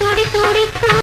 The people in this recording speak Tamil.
துடி துடிக்கும்